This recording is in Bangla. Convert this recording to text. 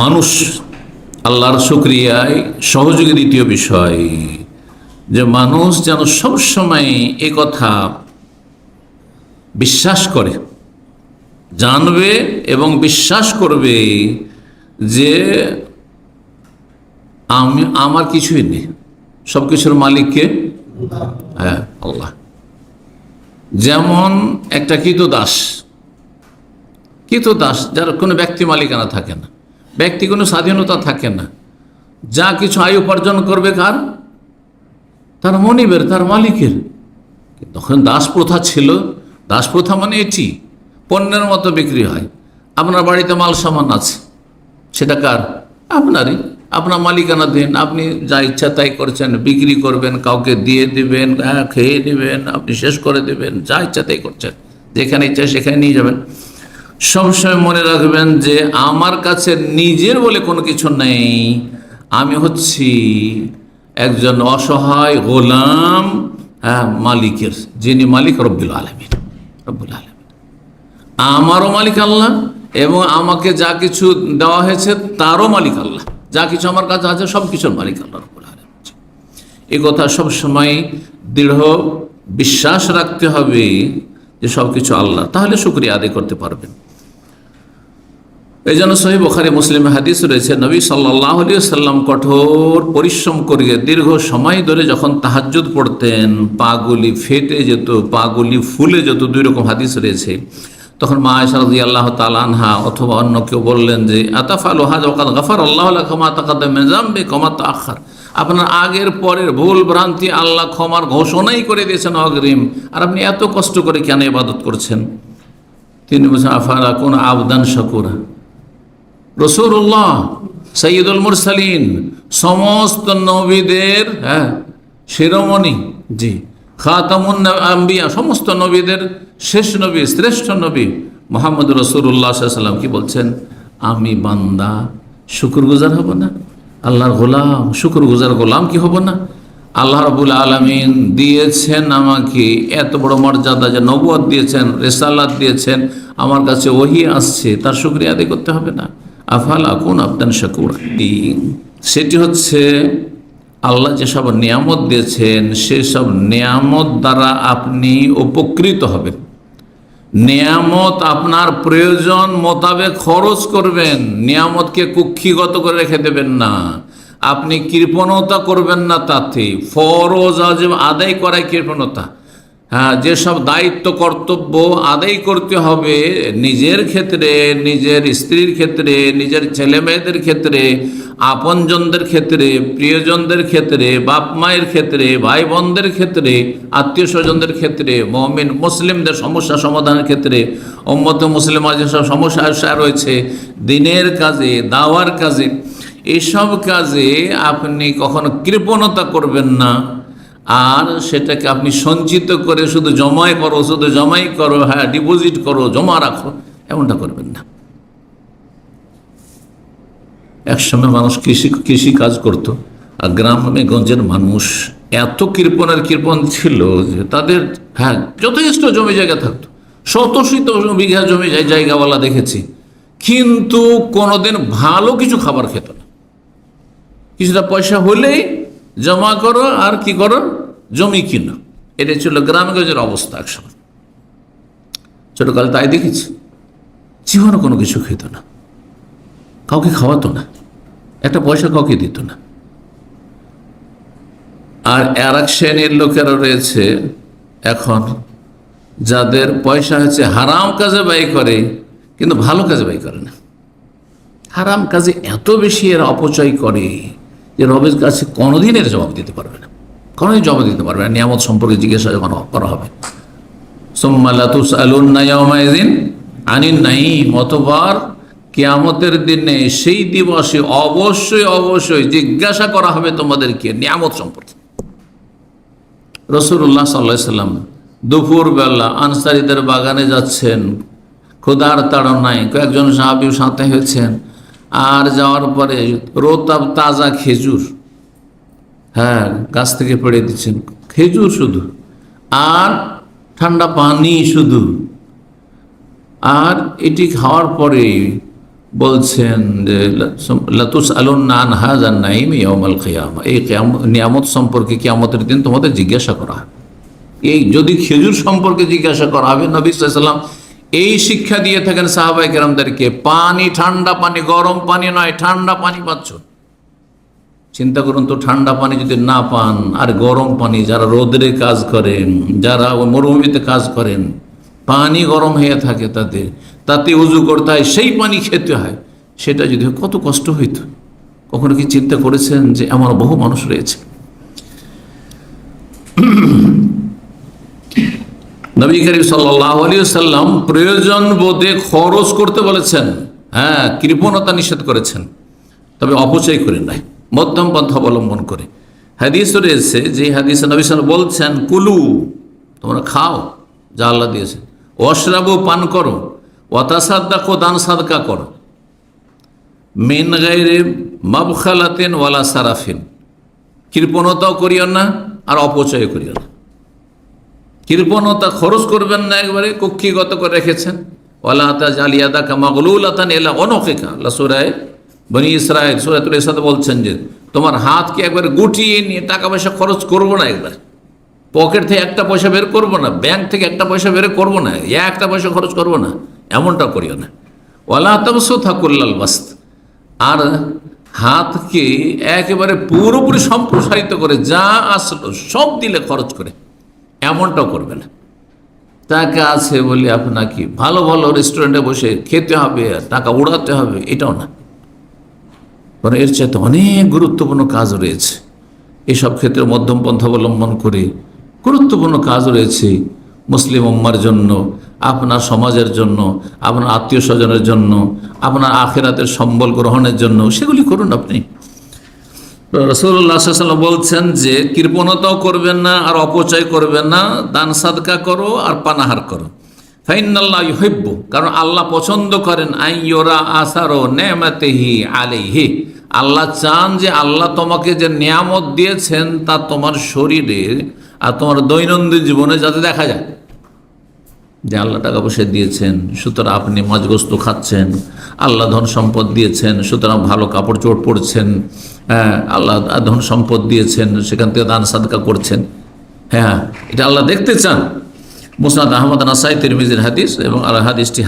মানুষ আল্লাহর শুক্রিয়ায় সহযোগী দ্বিতীয় বিষয়, যে মানুষ যেন সবসময় এ কথা বিশ্বাস করে, জানবে এবং বিশ্বাস করবে যে আমি, আমার কিছুই নেই। সব কিছুর মালিককে হ্যাঁ আল্লাহ। যেমন একটা কিতো দাস কিতো দাস যার কোনো ব্যক্তি মালিকানা থাকে না। ব্যক্তি কোনো স্বাধীনতা থাকে না। যা কিছু আয় উপার্জন করবে কার? তার মনিবের তার মালিকের। তখন দাস প্রথা ছিল। দাস প্রথা মানে এটি পণ্যের মতো বিক্রি হয়। আপনার বাড়িতে মাল সামান আছে। সেটা কার? আপনারই। আপনার মালিকানা দিন আপনি যা ইচ্ছা তাই করছেন বিক্রি করবেন কাউকে দিয়ে দিবেন হ্যাঁ, খেয়ে নেবেন আপনি শেষ করে দেবেন যা ইচ্ছা তাই করছেন। যেখানে ইচ্ছা সেখানে নিয়ে যাবেন। সবসময় মনে রাখবেন যে আমার কাছে নিজের বলে কোনো কিছু নেই। আমি হচ্ছি একজন অসহায় গোলাম হ্যাঁ মালিকের, যিনি মালিক রব্বুল আলমীর রব্বুল আলমীর আমারও মালিক আল্লাহ এবং আমাকে যা কিছু দেওয়া হয়েছে তারও মালিক আল্লাহ। যা কিছু আমার কাছে আছে সব কিছুর মালিক আল্লাহ রব্বুল আলম এই কথা সবসময় দৃঢ় বিশ্বাস রাখতে হবে যে সব কিছু আল্লাহ। তাহলে শুক্রিয়া আদায় করতে পারবেন। এই জন্য সহি বখারি মুসলিম হাদিস রয়েছে, নবী সাল্লাহ আলী সাল্লাম কঠোর পরিশ্রম করিয়ে দীর্ঘ সময় ধরে যখন তাহাজ্জুদ পড়তেন, পাগুলি ফেটে যেত, পাগুলি ফুলে যেত, দুই রকম হাদিস রয়েছে। তখন মা আয়সারদি আল্লাহ তালানহা অথবা অন্য কেউ বললেন যে, আতাফাল হাজ ওকাত গাফার আল্লাহ ক্ষমা তাকাদে মেজাম্বে ক্ষমা আখার আপনার আগের পরের ভুল ভ্রান্তি আল্লাহ ক্ষমার ঘোষণাই করে দিয়েছেন অগ্রিম। আর আপনি এত কষ্ট করে কেন ইবাদত করছেন? তিনি বলছেন আফারা কোন আবদান শকুরা। রসুল্লাহ সৈয়দুল মুরসালিন, সমস্ত নবীদের হ্যাঁ শিরোমণি, জি, খাতামুন আম্বিয়া, সমস্ত নবীদের শেষ নবী, শ্রেষ্ঠ নবী মোহাম্মদ রসুল্লাহ সাল্লাম কি বলছেন? আমি বান্দা, শুকুরগুজার হব না? আল্লাহর গোলাম, শুকুরগুজার গোলাম কি হব না? আল্লাহ রবুল আলমিন দিয়েছেন আমাকে এত বড় মর্যাদা যে নবুয়াদ দিয়েছেন রেসাল্লাত দিয়েছেন, আমার কাছে ওহি আসছে, তার শুক্রিয়া আদায় করতে হবে না। আফাল আকুন আবদান শাকুর। সেটি হচ্ছে আল্লাহ যেসব নিয়ামত দিয়েছেন, সেসব নিয়ামত দ্বারা আপনি উপকৃত হবেন। নিয়ামত আপনার প্রয়োজন মোতাবেক খরচ করবেন। নিয়ামতকে কুক্ষিগত করে রেখে দেবেন না। আপনি কৃপণতা করবেন না তাতে। ফরজ আদায় করায় কৃপণতা। হ্যাঁ যেসব দায়িত্ব, কর্তব্য আদায় করতে হবে নিজের ক্ষেত্রে, নিজের স্ত্রীর ক্ষেত্রে, নিজের ছেলে মেয়েদের ক্ষেত্রে, আপনজনদের ক্ষেত্রে, প্রিয়জনদের ক্ষেত্রে বাপ মায়ের ক্ষেত্রে ভাই বোনদের ক্ষেত্রে আত্মীয় স্বজনদের ক্ষেত্রে, মমিন, মুসলিমদের সমস্যা সমাধানের ক্ষেত্রে অম্মত মুসলিম যেসব সমস্যা রয়েছে, দিনের কাজে, দাওয়ার কাজে, এসব কাজে আপনি কখনো কৃপণতা করবেন না। আর সেটাকে আপনি সঞ্চিত করে শুধু জমাই করো, শুধু জমাই করো হ্যাঁ ডিপোজিট করো, জমা রাখো, এমনটা করবেন না। একসময় মানুষ কৃষি কৃষি কাজ করতো, আর গ্রামে গঞ্জের মানুষ এত কৃপণের কৃপণ ছিল যে তাদের হ্যাঁ যথেষ্ট জমি জায়গা থাকতো। শত শীত বিঘা জমি জায়গাওয়ালা দেখেছি। কিন্তু কোনোদিন ভালো কিছু খাবার খেত না। কিছুটা পয়সা হলেই জমা করো, আর কি করো? জমি কিনো। এটা ছিল গ্রামগঞ্জের অবস্থা একসময়। ছোটকালে তাই দেখেছি। জীবনে কোনো কিছু খেত না। কাউকে খাওয়াতো না। একটা পয়সা কাউকে দিত না। আর আর এক শ্রেণির লোকেরা রয়েছে এখন, যাদের পয়সা হচ্ছে হারাম কাজে ব্যয় করে, কিন্তু ভালো কাজে ব্যয় করে না। হারাম কাজে এত বেশি এরা অপচয় করে। যে রবের কাছে কোনোদিন এর জবাব দিতে পারবে না। কোনোদিন জবাব দিতে পারবে না। নিয়ামত সম্পর্কে জিজ্ঞাসা যখন করা হবে। নাই মতবার কেয়ামতের দিনে সেই দিবসে অবশ্যই অবশ্যই জিজ্ঞাসা করা হবে তোমাদেরকে নিয়ামত সম্পর্কে। রসুল্লাহ সাল্লাহ সাল্লাম দুপুরবেলা আনসারিদের বাগানে যাচ্ছেন। ক্ষুধার তাড়নায় কয়েকজন সাহাবিও সাথে হয়েছেন। আর যাওয়ার পরে রোতাব তাজা খেজুর। হ্যাঁ গাছ থেকে পেড়ে দিচ্ছেন। খেজুর শুধু। আর ঠান্ডা পানি শুধু। আর এটি খাওয়ার পরে বলছেন যে লতুস লাতুস আলুন্নান হাজার নাইম ইয়ামাল কিয়ামা। এই কিয়াম, নিয়ামত সম্পর্কে কিয়ামতের দিন তোমাদের জিজ্ঞাসা করা এই যদি খেজুর সম্পর্কে জিজ্ঞাসা করা হবে, নবী সাল্লাম এই শিক্ষা দিয়ে থাকেন সাহাবাই কেরামদেরকে, পানি ঠান্ডা পানি, গরম পানি নয়, ঠান্ডা পানি পাচ্ছ। চিন্তা করুন তো, ঠান্ডা পানি যদি না পান, আর গরম পানি, যারা রোদরে কাজ করেন, যারা মরুভূমিতে কাজ করেন, পানি গরম হয়ে থাকে তাতে তাতে উজু করতে হয়, সেই পানি খেতে হয়, সেটা যদি কত কষ্ট হইতো। কখনো কি চিন্তা করেছেন যে, আমার বহু মানুষ রয়েছে? নবী করিম সাল্লাহ সাল্লাম প্রয়োজন বোধে খরচ করতে বলেছেন। হ্যাঁ কৃপণতা নিষেধ করেছেন। তবে অপচয় করে নাই, মধ্যম পন্থা অবলম্বন করে। হাদিস রয়েছে যে হাদিস নবী বলছেন, কুলু, তোমরা খাও যা আল্লাহ দিয়েছে। অশ্রাব পান করো। ওয়াতাসাদ্দাকো, দান সাদকা করো। মেন গাইরে মাবখালাতেন ওয়ালা সারাফিন। কৃপণতাও করিও না আর অপচয় করিও না। কৃপণতা খরচ করবেন না একবারে, কক্ষিগত করে রেখেছেন। ওয়ালা আতা জালিয়াদা কামাগলুল আতান এলা অনকেকা আল্লাহ সুরায় বনি ইসরায়েল সুরাতুল ইসাদ বলছেন যে, তোমার হাতকে একবার গুটিয়ে নিয়ে টাকা পয়সা খরচ করব না একবার। পকেট থেকে একটা পয়সা বের করব না, ব্যাংক থেকে একটা পয়সা বের করব না একটা পয়সা খরচ করব না, এমনটা করিও না। ওয়ালা তামসো থাকুল্লাল বাস্ত। আর হাতকে একেবারে পুরোপুরি সম্প্রসারিত করে যা আসলো সব দিলে খরচ করে। এমনটাও করবে না। আছে বলে আপনাকে ভালো ভালো রেস্টুরেন্টে বসে খেতে হবে, টাকা উড়াতে হবে, এটাও না। কারণ এর চাইতে অনেক গুরুত্বপূর্ণ কাজ রয়েছে। এসব ক্ষেত্রে মধ্যম পন্থা অবলম্বন করে গুরুত্বপূর্ণ কাজ রয়েছে মুসলিম উম্মার জন্য, আপনার সমাজের জন্য, আপনার আত্মীয় স্বজনের জন্য, আপনার আখেরাতের সম্বল গ্রহণের জন্য, সেগুলি করুন আপনি। রসুল্লাহ সাল্লাম বলছেন যে, কৃপণতাও করবেন না আর অপচয় করবেন না, দান সাদকা করো আর পানাহার করো। ফাইনাল্লাহ ইহিব্বু কারণ আল্লাহ পছন্দ করেন, আইয়রা আসারো নেমাতেহি আলাইহি। আল্লাহ চান যে আল্লাহ তোমাকে যে নিয়ামত দিয়েছেন তা তোমার শরীরে আর তোমার দৈনন্দিন জীবনে যাতে দেখা যায়। যে আল্লাহ টাকা পয়সা দিয়েছেন, সুতরাং আপনি মাছগস্ত খাচ্ছেন, আল্লাহ ধন সম্পদ দিয়েছেন, সুতরাং ভালো কাপড় পরছেন হ্যাঁ আল্লাহ ধন সম্পদ দিয়েছেন, সেখান থেকে দান সাদকা করছেন। হ্যাঁ এটা আল্লাহ দেখতে চান। মুসনাদ আহমদ নাসাই তিরমিজির হাদিস এবং আল্লাহ হাদিসটি